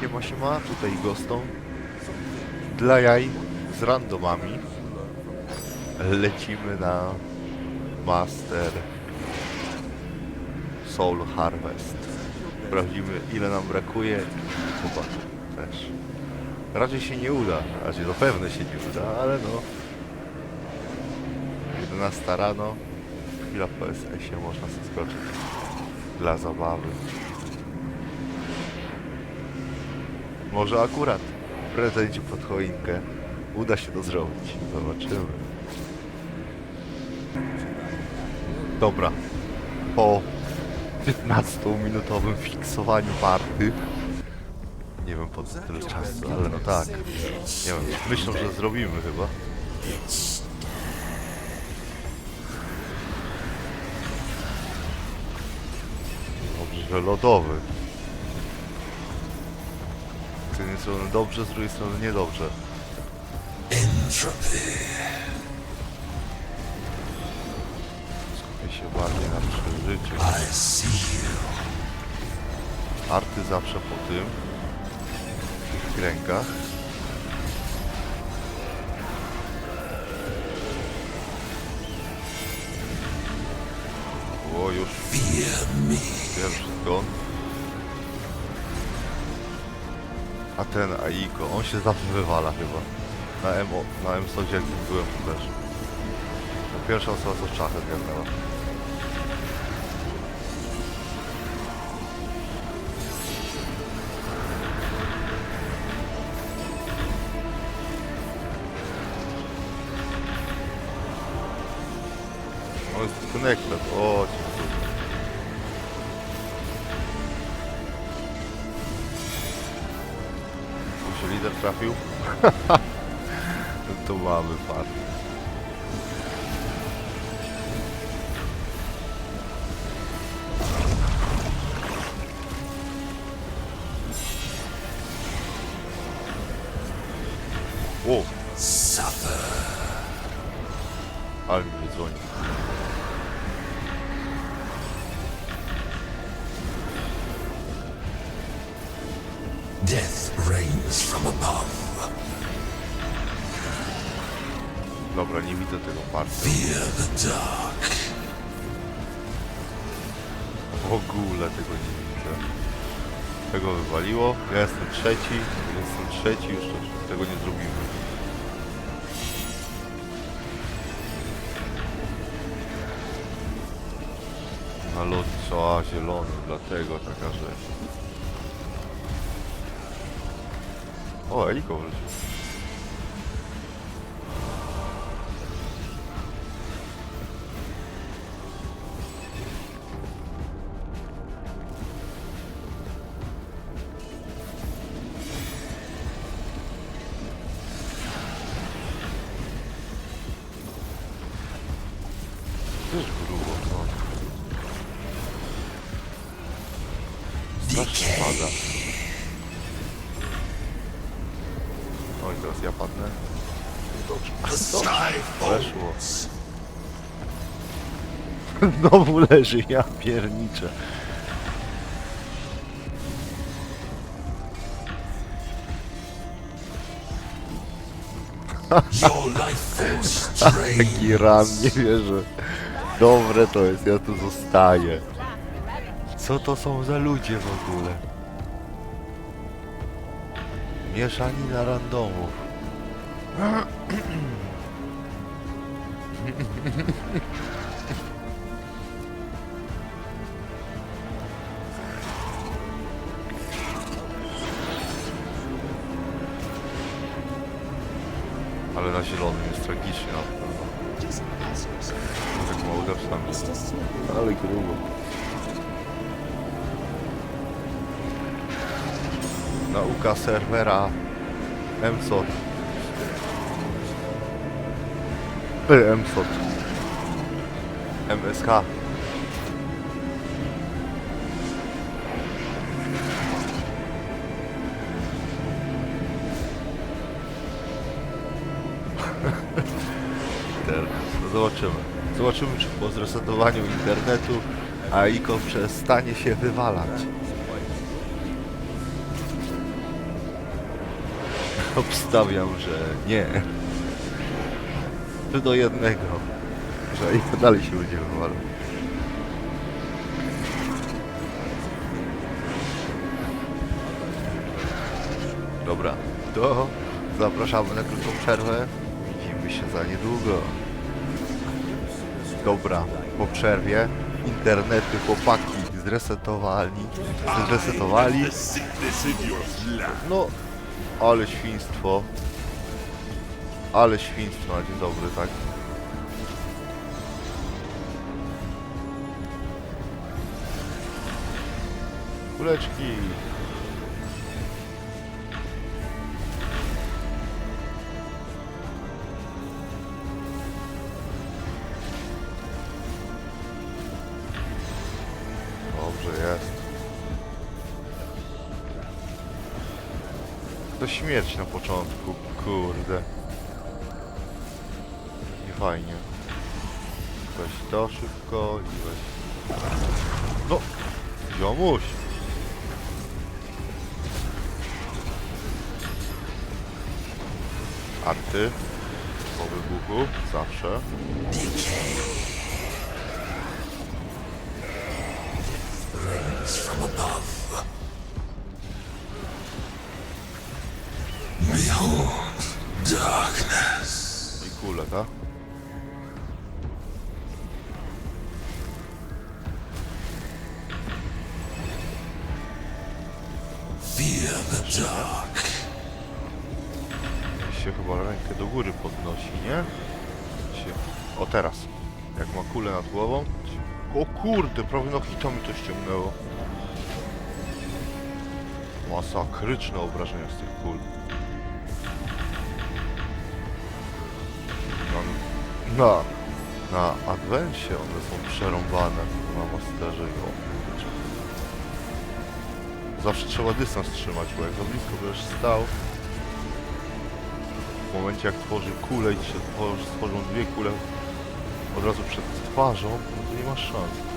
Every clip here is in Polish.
Siema, siema, tutaj Gostą. Dla jaj z randomami lecimy na Master Soul Harvest. Sprawdzimy ile nam brakuje chyba też. Raczej się nie uda, raczej to pewne się nie uda, ale no 11 rano, chwila po SS-ie można sobie dla zabawy. Może akurat w prezencie pod choinkę uda się to zrobić. Zobaczymy. Dobra. Po 15-minutowym fiksowaniu party. Nie wiem po co tyle czasu, ale no tak. Nie wiem, myślę, że zrobimy chyba. Dobrze, że lodowy. Jednej strony dobrze, z drugiej strony niedobrze. Skupię się bardziej na przeżyciu. Arty zawsze po tym. W tych kręgach. O, już pierwszy zgon. A ten Aiko, on się zawsze wywala chyba. Na M, na M byłem to też. To pierwsza osoba co czachet gadała. O, jest connected, o, cię Tu się lider trafił. to mamy par. O! Ale Dobra, nie widzę tego party. W ogóle tego nie widzę. Tego wywaliło. Ja jestem trzeci. Jestem trzeci, już to- tego nie zrobimy. Na lot trzeba zielony, dlatego taka rzecz. O, Eliko wrócił. Strasznie pada. Oj, teraz ja padnę. Dobrze. Sky Weszło. Znowu leży, ja pierniczę. Taki ran, nie wierzę. Dobre to jest, ja tu zostaję. Co to są za ludzie w ogóle? Mieszanina randomów. Ale na zielonym jest tragicznie na pewno. Tak mało Ale grubo. Nauka serwera MSOT. Y, MSOT. No zobaczymy. Zobaczymy, czy po zresetowaniu internetu AIKO przestanie się wywalać. Obstawiam, że nie. Czy do jednego. Że i to dalej się ludzie wywalą. Dobra, to zapraszamy na krótką przerwę. Widzimy się za niedługo. Dobra, po przerwie internety chłopaki zresetowali. Zresetowali. No, ale świństwo. Ale świństwo na dzień dobry, tak? Kuleczki. Śmierć na początku, kurde. Nie fajnie. Weź to szybko i weź. No! Ziomuś! Arty. Po wybuchu, zawsze. From above. Tak? Fear the dark. się chyba rękę do góry podnosi, nie? Się... O teraz. Jak ma kulę nad głową. O kurde, prawie no hito mi to ściągnęło. Masakryczne obrażenia z tych kul. Na, na, na Adwencie one są przerąbane o kurczę. Zawsze trzeba dystans trzymać, bo jak za blisko będziesz stał, w momencie jak tworzy kulę i się tworzy, stworzą dwie kule od razu przed twarzą, no to nie masz szans.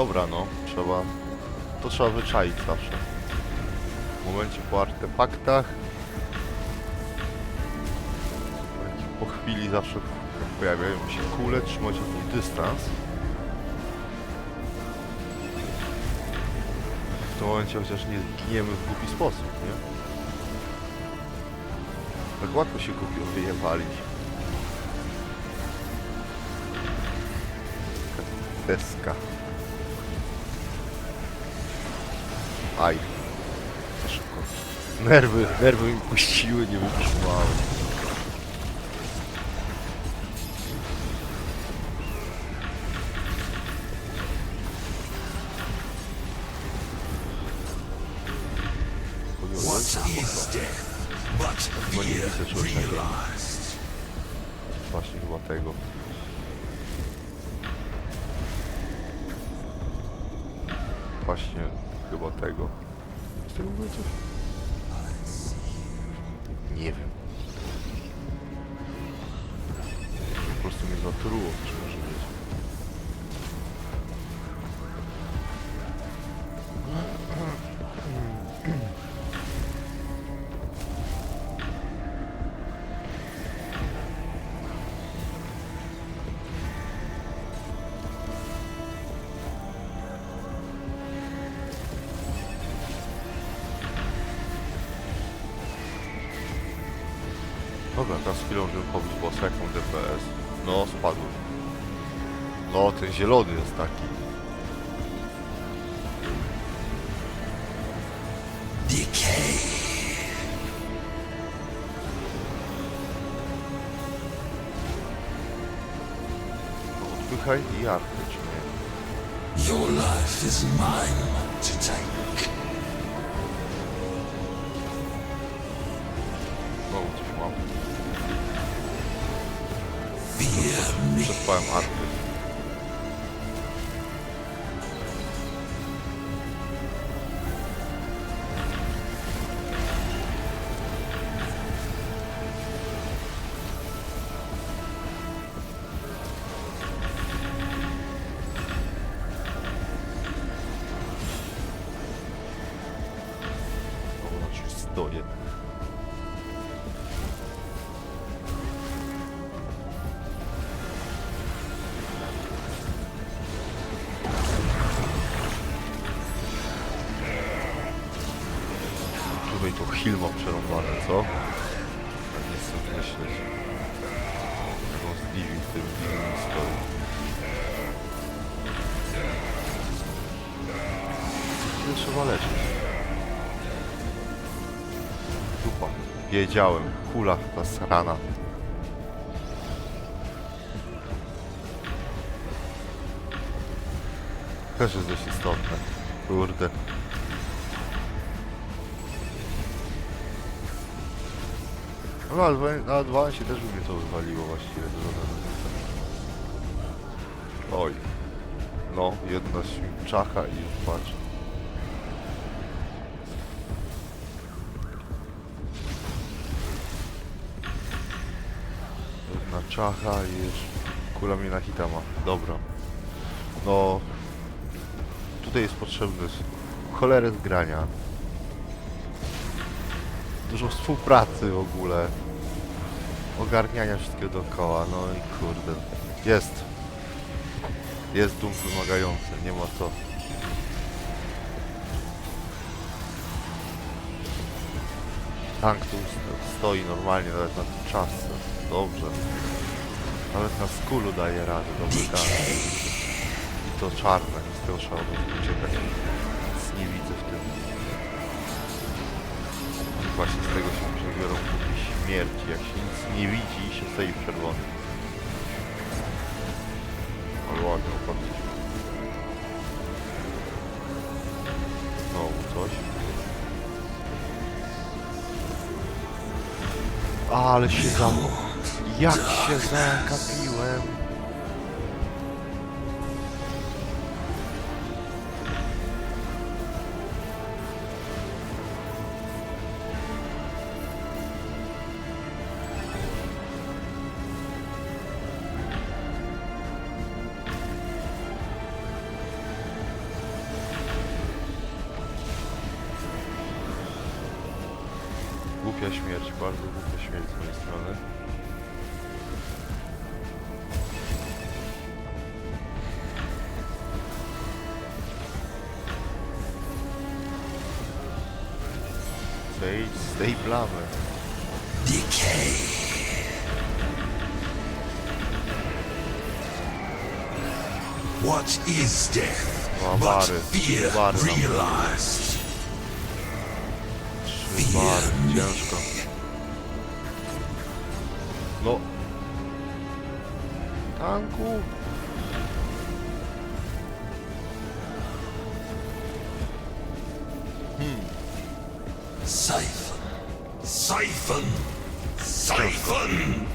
Dobra, no, trzeba... To trzeba wyczaić zawsze. W momencie po artefaktach... Po chwili zawsze pojawiają się kule, trzymać nich dystans. W tym momencie chociaż nie zginiemy w głupi sposób, nie? Tak łatwo się kupił wyjewalić. Deska. Aj. Za szybko. Nerwy, nerwy mi puściły, nie widzę czegoś takiego. realized? Właśnie chyba tego. Właśnie chyba tego. Z tego było coś? Nie wiem. Po prostu mnie zatruło, Dobra, teraz chwilą, bossa, jak mam DPS. No, spadł. No, ten zielony jest taki. Decay. Słychaj i arty, czy nie? Your life is mine to take. Znowu coś mam. Przed a armią. Tutaj to Hill ma przerąbane, co? Tak nie chcę myśleć. Jak on z Divi w tym filmie stoi. Ile trzeba leczyć? Dupa. Wiedziałem. Kula ta srana. Też jest dość istotne. Kurde. No na, na advansie też by mnie to wywaliło właściwie. razy. Oj. No, jedna czacha i już patrz. Jedna czacha i już kula mnie na hita ma. Dobra. No. Tutaj jest potrzebny cholerę zgrania. Dużo współpracy w ogóle. Ogarniania wszystkiego dookoła, no i kurde. Jest. Jest dum wymagający, nie ma co. Tank tu st- stoi normalnie, nawet na tym czasce. Dobrze. Nawet na skulu daje radę, dobry tank. I to czarne, z tego trzeba uciekać. Właśnie z tego się przebiorą kupi śmierci, jak się nic nie widzi i się stoi w czerwonym. Ale ładnie upadliśmy. Znowu coś. Ale się za... Jak się zakapiłem! Głupia śmierć, bardzo głupia śmierć z mojej strony. Z tej plamy. Decay. What is death but fear realized? スーでーアルチアンのタンクオーブンサイファンサイファンサイファン